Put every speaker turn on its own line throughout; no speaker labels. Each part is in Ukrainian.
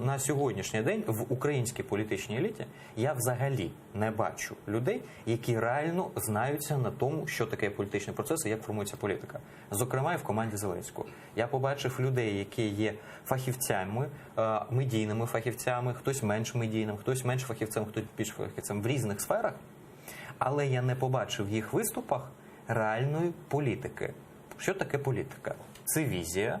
на сьогоднішній день в українській політичній еліті я взагалі не бачу людей, які реально знаються на тому, що таке політичний процес і як формується політика. Зокрема, і в команді Зеленського. Я побачив людей, які є фахівцями, е, медійними фахівцями, хтось менш медійним, хтось менш фахівцем, хтось більш фахівцем в різних сферах. Але я не побачив в їх виступах реальної політики. Що таке політика? Це візія,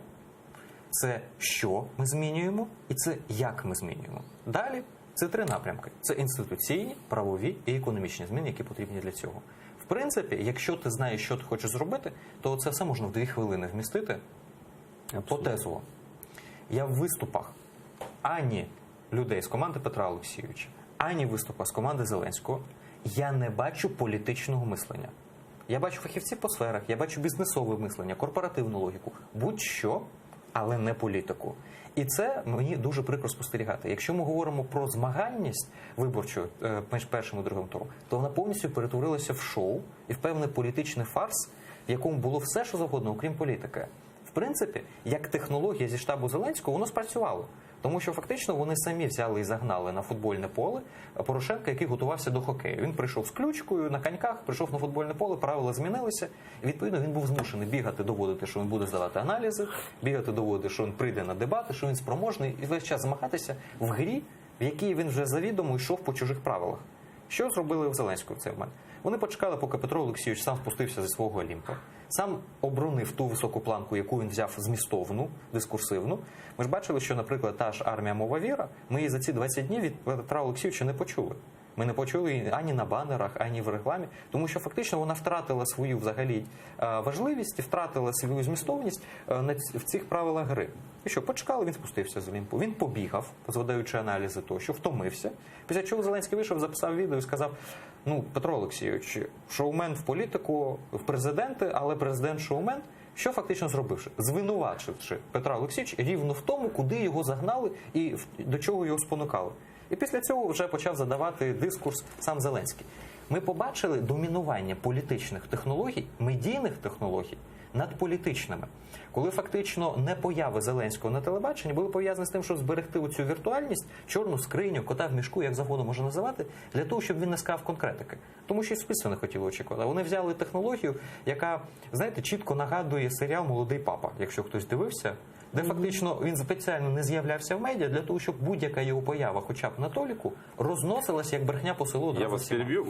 це що ми змінюємо, і це як ми змінюємо. Далі це три напрямки: це інституційні, правові і економічні зміни, які потрібні для цього. В принципі, якщо ти знаєш, що ти хочеш зробити, то це все можна в дві хвилини вмістити потезово. Я в виступах ані людей з команди Петра Олексійовича, ані в виступах з команди Зеленського я не бачу політичного мислення. Я бачу фахівців по сферах, я бачу бізнесове мислення, корпоративну логіку, будь-що, але не політику. І це мені дуже прикро спостерігати. Якщо ми говоримо про змагальність виборчу е, між першим і другим туром, то вона повністю перетворилася в шоу і в певний політичний фарс, в якому було все, що завгодно, окрім політики. В принципі, як технологія зі штабу Зеленського, воно спрацювало. Тому що фактично вони самі взяли і загнали на футбольне поле Порошенка, який готувався до хокею. Він прийшов з ключкою на коньках, прийшов на футбольне поле, правила змінилися. І відповідно він був змушений бігати, доводити, що він буде здавати аналізи, бігати, доводити, що він прийде на дебати, що він спроможний і весь час змагатися в грі, в якій він вже завідомо йшов по чужих правилах. Що зробили в Зеленському цей момент? Вони почекали, поки Петро Олексійович сам спустився зі свого Олімпа, сам оборонив ту високу планку, яку він взяв змістовну, дискурсивну. Ми ж бачили, що, наприклад, та ж армія мова віра, ми її за ці 20 днів від Петра Олексійовича не почули. Ми не почули ані на банерах, ані в рекламі, тому що фактично вона втратила свою взагалі е, важливість і втратила свою змістовність е, в цих правилах гри. І що почекали, він спустився з Олімпу. Він побігав, задаючи аналізи тощо, втомився. Після чого Зеленський вийшов, записав відео і сказав: Ну, Петро Олексійович, шоумен в політику, в президенти, але президент шоумен. Що фактично зробивши? Звинувачивши Петра Олексійовича рівно в тому, куди його загнали і до чого його спонукали. І після цього вже почав задавати дискурс сам Зеленський. Ми побачили домінування політичних технологій, медійних технологій над політичними, коли фактично не появи Зеленського на телебаченні були пов'язані з тим, щоб зберегти оцю віртуальність, чорну скриню, кота в мішку, як завгодно можна називати, для того, щоб він не сказав конкретики. Тому що і суспільство не хотіло очікувати. Вони взяли технологію, яка, знаєте, чітко нагадує серіал Молодий папа, якщо хтось дивився. Де фактично він спеціально не з'являвся в медіа для того, щоб будь-яка його поява, хоча б на толіку, розносилася як брехня по селу.
Я вас
всіма.
перебью.